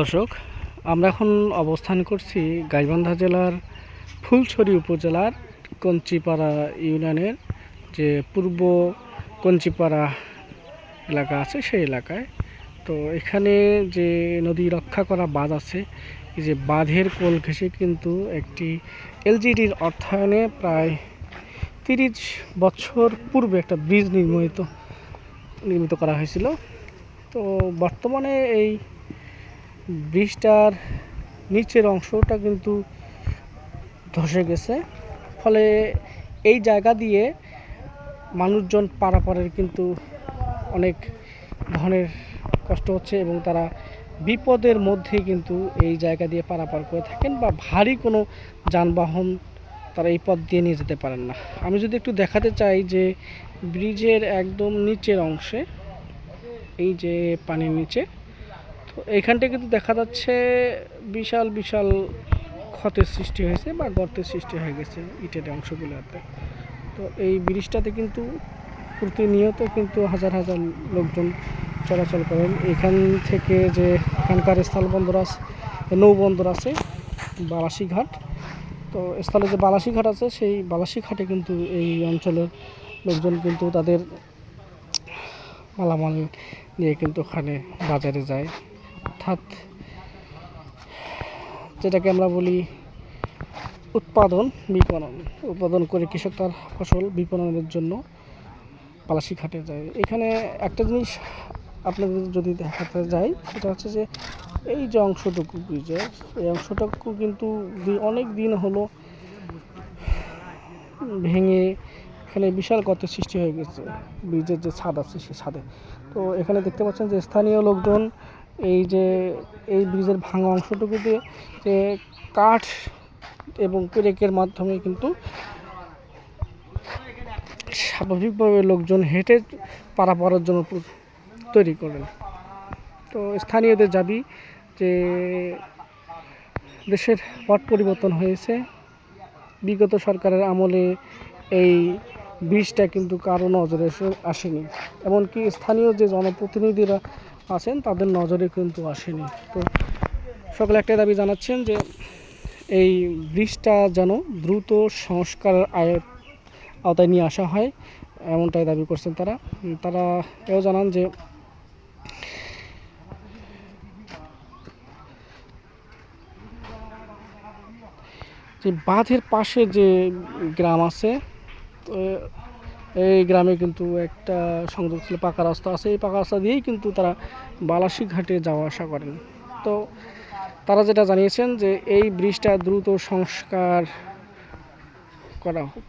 দর্শক, আমরা এখন অবস্থান করছি গাইবান্ধা জেলার ফুলছড়ি উপজেলার কঞ্চিপাড়া ইউনিয়নের যে পূর্ব কঞ্চিপাড়া এলাকা আছে সেই এলাকায়। তো এখানে যে নদী রক্ষা করা বাঁধ আছে যে বাঁধের কোল ঘেঁষে কিন্তু একটি এলজিডির অর্থায়নে প্রায় তিরিশ বছর পূর্বে একটা ব্রিজ নির্মিত নির্মিত করা হয়েছিল। তো বর্তমানে এই ব্রিজটার নিচের অংশটা কিন্তু ধসে গেছে। ফলে এই জায়গা দিয়ে মানুষজন পারাপারের কিন্তু অনেক ধরনের কষ্ট হচ্ছে এবং তারা বিপদের মধ্যে কিন্তু এই জায়গা দিয়ে পারাপার করে থাকেন বা ভারী কোনো যানবাহন তারা এই পথ দিয়ে নিয়ে যেতে পারেন না। আমি যদি একটু দেখাতে চাই যে ব্রিজের একদম নিচের অংশে, এই যে পানির নিচে তো এইখানটা কিন্তু দেখা যাচ্ছে বিশাল বিশাল ক্ষতের সৃষ্টি হয়েছে বা গর্তের সৃষ্টি হয়ে গেছে ইটের অংশগুলোতে। তো এই ব্রিজটাতে কিন্তু প্রতিনিয়ত কিন্তু হাজার হাজার লোকজন চলাচল করেন। এখান থেকে যে এখানকার স্থলবন্দর আছে নৌবন্দর আছে, বালাসীঘাট। তো স্থলে যে বালাসীঘাট আছে, সেই বালাসীঘাটে কিন্তু এই অঞ্চলের লোকজন কিন্তু তাদের মালামাল নিয়ে কিন্তু ওখানে বাজারে যায়। অর্থাৎ যেটাকে আমরা বলি উৎপাদন, বিপণন। উৎপাদন করে কৃষক তার ফসল বিপণনের জন্য পালাসি ঘাটে যায়। এখানে একটা জিনিস আপনাদের যদি দেখাতে যাই, সেটা হচ্ছে যে এই যে অংশটুকু ব্রিজের এই অংশটুকু কিন্তু অনেক দিন হলো ভেঙে এখানে বিশাল গর্তের সৃষ্টি হয়ে গেছে। ব্রিজের যে ছাদ আছে সেই ছাদে। তো এখানে দেখতে পাচ্ছেন যে স্থানীয় লোকজন এই যে, এই ব্রিজের ভাঙা অংশটুকু দিয়ে যে কাঠ এবং পেরেকের মাধ্যমে কিন্তু স্বাভাবিকভাবে লোকজন হেঁটে পারাপারের জন্য তৈরি করেন। তো স্থানীয়দের দাবি যে দেশের পট পরিবর্তন হয়েছে। বিগত সরকারের আমলে এই ব্রিজটা কিন্তু কারও নজরে এসে- আসেনি। এমনকি স্থানীয় যে জনপ্রতিনিধিরা আছেন, তাদের নজরে কিন্তু আসেনি। তো সকলে একটাই দাবি জানাচ্ছেন যে এই ব্রিজটা যেন দ্রুত সংস্কার আয়, আওতায় নিয়ে আসা হয়, এমনটাই দাবি করছেন তারা। তারা এও জানান যে যে বাঁধের পাশে যে গ্রাম আছে এই গ্রামে কিন্তু একটা সংযোগ ছিল পাকা রাস্তা আছে। এই পাকা রাস্তা দিয়েই কিন্তু তারা বালাসী ঘাটে যাওয়া আসা করেন। তো তারা যেটা জানিয়েছেন যে এই ব্রিজটা দ্রুত সংস্কার করা হোক।